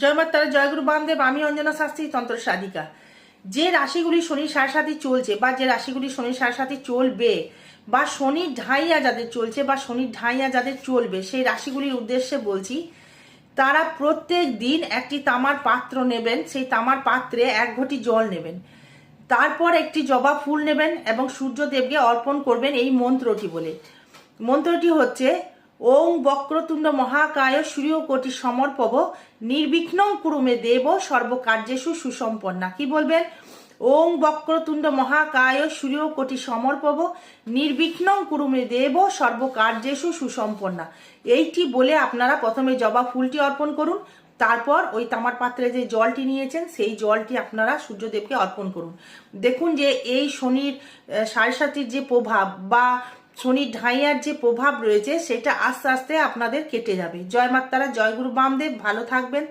জয় মাতারা জয়গুরু বামদেব, আমি অঞ্জনা শাস্ত্রী তন্ত্র সাধিকা। যে রাশিগুলি শনির সারসাথী চলছে বা যে রাশিগুলি শনির সারসাথী চলবে বা শনির ঢাইয়া যাদের চলছে বা শনির ঢাইয়া যাদের চলবে, সেই রাশিগুলির উদ্দেশ্যে বলছি, তারা প্রত্যেক দিন একটি তামার পাত্র নেবেন, সেই তামার পাত্রে এক ঘটি জল নেবেন। তারপর একটি জবা ফুল নেবেন এবং সূর্যদেবকে অর্পণ করবেন এই মন্ত্রটি বলে। মন্ত্রটি হচ্ছে ওং বক্রতুণ্ড মহাকায় সূর্যকোটি সমর্পব, নির্বিঘ্ন কুরুমে দেব সর্বকার্যেষু সুসম্পন্না। কি বলবেন? ওং বক্রতুণ্ড মহাকায় সূর্যকোটি সমর্পব, নির্বিঘ্ন কুরুমে দেব সর্বকার্যেষু সুসম্পন্না। এইটি বলে আপনারা প্রথমে জবা ফুলটি অর্পণ করুন, তারপর ওই তামার পাত্রে যে জলটি নিয়েছেন, সেই জলটি আপনারা সূর্যদেবকে অর্পণ করুন। দেখুন যে এই শনির সাড়ে সাতির যে প্রভাব বা শনির ঢাইয়ার যে প্রভাব রয়েছে, সেটা আস্তে আস্তে আপনাদের কেটে যাবে। জয় মাতারা, জয় গুরু বামদেব, ভালো থাকবেন।